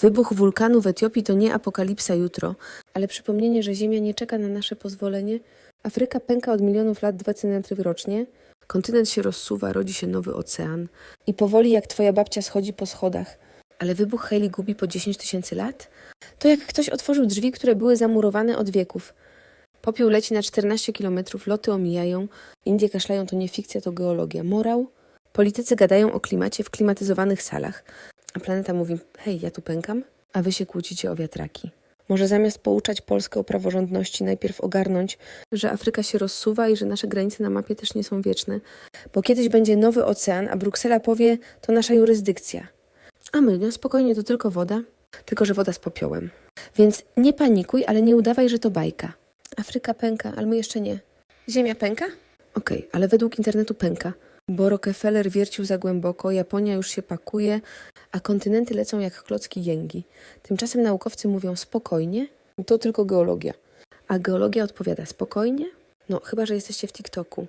Wybuch wulkanu w Etiopii to nie apokalipsa jutro, ale przypomnienie, że Ziemia nie czeka na nasze pozwolenie. Afryka pęka od milionów lat 2 cm rocznie. Kontynent się rozsuwa, rodzi się nowy ocean. I powoli jak twoja babcia schodzi po schodach. Ale wybuch Heli gubi po 10 tysięcy lat? To jak ktoś otworzył drzwi, które były zamurowane od wieków. Popiół leci na 14 kilometrów, loty omijają, Indie kaszlają to nie fikcja, to geologia. Morał? Politycy gadają o klimacie w klimatyzowanych salach, a planeta mówi: Hej, ja tu pękam, a wy się kłócicie o wiatraki. Może zamiast pouczać Polskę o praworządności, najpierw ogarnąć, że Afryka się rozsuwa i że nasze granice na mapie też nie są wieczne, bo kiedyś będzie nowy ocean, a Bruksela powie: To nasza jurysdykcja. A my, no spokojnie, to tylko woda, tylko że woda z popiołem. Więc nie panikuj, ale nie udawaj, że to bajka. Afryka pęka, ale my jeszcze nie. Ziemia pęka? Okej, ale według internetu pęka, bo Rockefeller wiercił za głęboko, Japonia już się pakuje, a kontynenty lecą jak klocki jęgi. Tymczasem naukowcy mówią spokojnie, to tylko geologia. A geologia odpowiada spokojnie? No, chyba, że jesteście w TikToku.